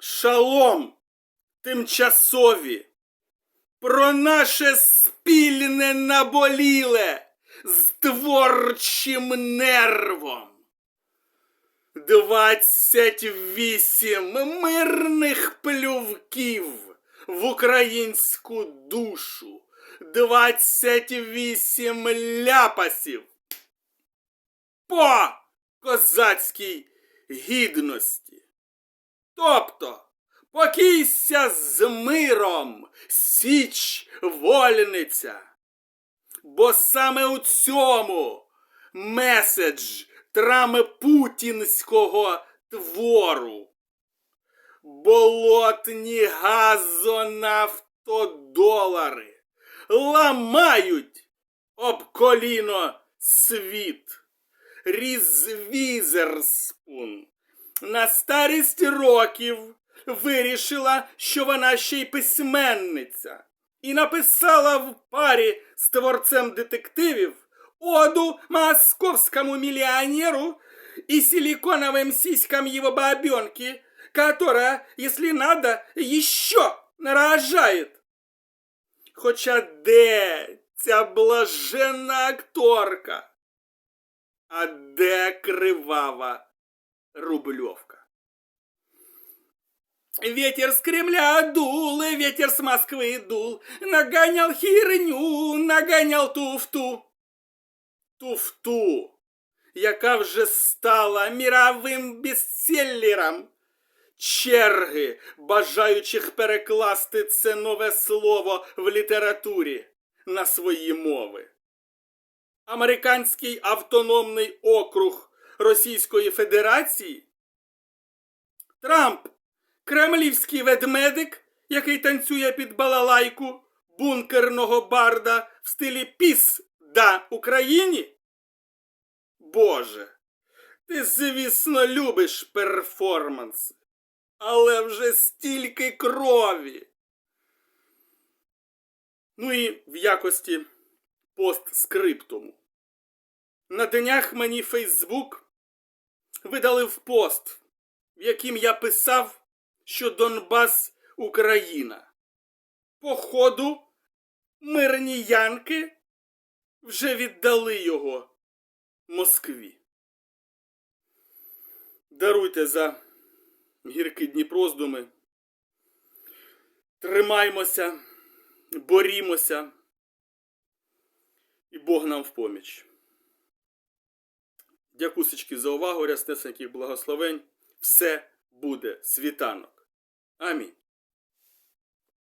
Шалом тимчасові, про наше спільне наболіле з творчим нервом. Двадцять вісім мирних плювків в українську душу, двадцять вісім ляпасів по козацькій гідності. Тобто, покійся з миром, січ вольниця. Бо саме у цьому меседж трампутінського твору. Болотні газонафтодолари ламають об коліно світ. Різвізерспун на старість років вирішила, що вона ще й письменниця, і написала в парі з творцем детективів оду московскому миллионеру и силиконовым сиськам его бабенки, которая, если надо, еще нарожает. Хоча де ця блаженна акторка? А де кривава рублевка? Ветер с Кремля дул, и ветер с Москвы дул, нагонял херню, нагонял туфту. Туфту, яка вже стала міровим бестселлером. Черги, бажаючих перекласти це нове слово в літературі на свої мови. Американський автономний округ Російської Федерації? Трамп, кремлівський ведмедик, який танцює під балалайку бункерного барда в стилі піс да Україні? Боже, ти, звісно, любиш перформанси, але вже стільки крові. Ну і в якості постскриптуму. На днях мені Фейсбук видалив пост, в яким я писав, що Донбас Україна. Походу, мирні янки вже віддали його Москві. Даруйте за гіркі дні роздуми. Тримаймося, борімося, і Бог нам в поміч. Дякусечки за увагу, ряснесеньких благословень. Все буде світанок. Амінь.